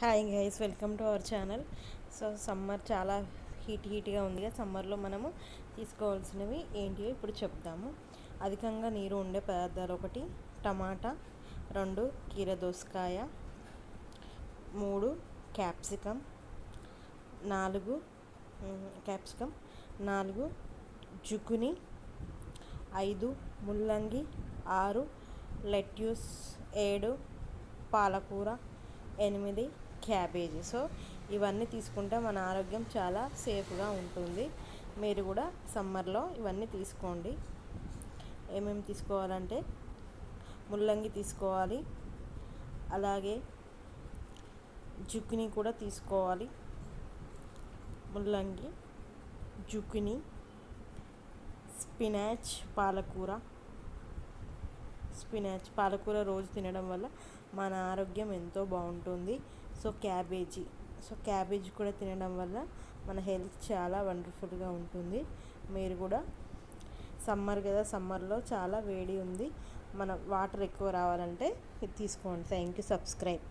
Hi guys welcome to our channel so summer చాలా heat హీట్గా ఉంది కదా. సమ్మర్లో మనము తీసుకోవాల్సినవి ఏంటివి ఇప్పుడు చెప్తాము అధికంగా నీరు ఉండే పదార్థాలు ఒకటి టమాటా రెండు కీర దోసకాయ మూడు క్యాప్సికమ్ నాలుగు క్యాప్సికమ్ నాలుగు జుకుని ఐదు ముల్లంగి ఆరు లెట్యూస్ ఏడు పాలకూర ఎనిమిది క్యాబేజీ. సో ఇవన్నీ తీసుకుంటే మన ఆరోగ్యం చాలా సేఫ్గా ఉంటుంది. మీరు కూడా సమ్మర్లో ఇవన్నీ తీసుకోండి. ఏమేమి తీసుకోవాలంటే ముల్లంగి తీసుకోవాలి. అలాగే జుక్కిని కూడా తీసుకోవాలి. ముల్లంగి జుక్కిని స్పినాచ్ పాలకూర. స్పినాచ్ పాలకూర రోజు తినడం వల్ల మన ఆరోగ్యం ఎంతో బాగుంటుంది. So cabbage. సో క్యాబేజీ కూడా తినడం వల్ల మన హెల్త్ చాలా వండర్ఫుల్గా ఉంటుంది. మీరు కూడా సమ్మర్ కదా సమ్మర్లో చాలా వేడి ఉంది. మన వాటర్ ఎక్కువ రావాలంటే ఇది తీసుకోండి. Thank you subscribe.